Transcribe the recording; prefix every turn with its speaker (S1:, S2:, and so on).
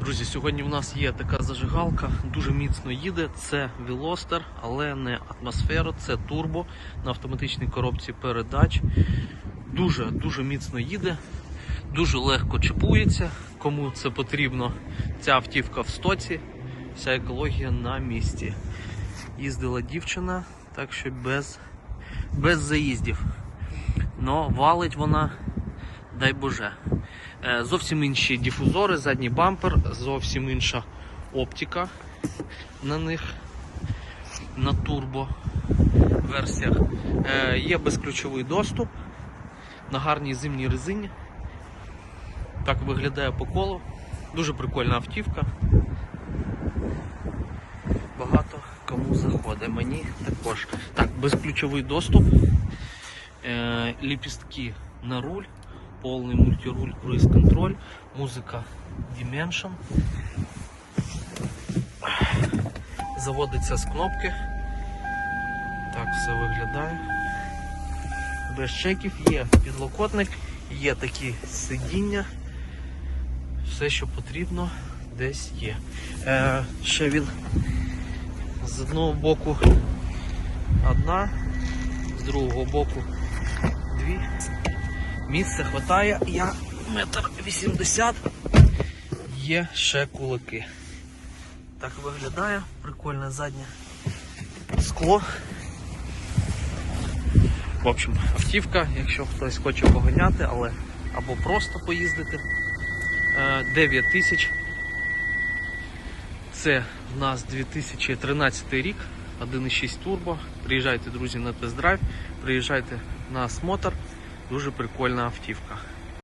S1: Друзі, сьогодні в нас є така зажигалка, дуже міцно їде. Це Вілостер, але не атмосфера, це турбо на автоматичній коробці передач. Дуже дуже міцно їде, дуже легко чіпується. Кому це потрібно, ця автівка в стоці, вся екологія на місці. Їздила дівчина, так що без, без заїздів. Но валить вона, дай Боже. Е, Зовсім інші дифузори, задній бампер, зовсім інша оптика на них на турбо версіях. Е, Є безключовий доступ на гарній зимній резині. Так виглядає по колу. Дуже прикольна автівка. Багато кому заходить. Мені також. Так, безключовий доступ. Е, ліпістки на руль, повний мультируль, круїз-контроль, музика Dimension. Заводиться з кнопки. Так все виглядає. Без чеків є підлокотник, є такі сидіння. Все, що потрібно, десь є. Е, ще він з одного боку одна, з другого боку. Місця хватає, я метр вісімдесят. Є ще кулаки. Так виглядає, прикольне заднє скло. В общем, автівка, якщо хтось хоче поганяти, але або просто поїздити. е, 9 тисяч. Це в нас 2013 рік, 1.6 турбо. Приїжджайте, друзі, на тест-драйв, приїжджайте на осмотр. Дуже прикольна автівка.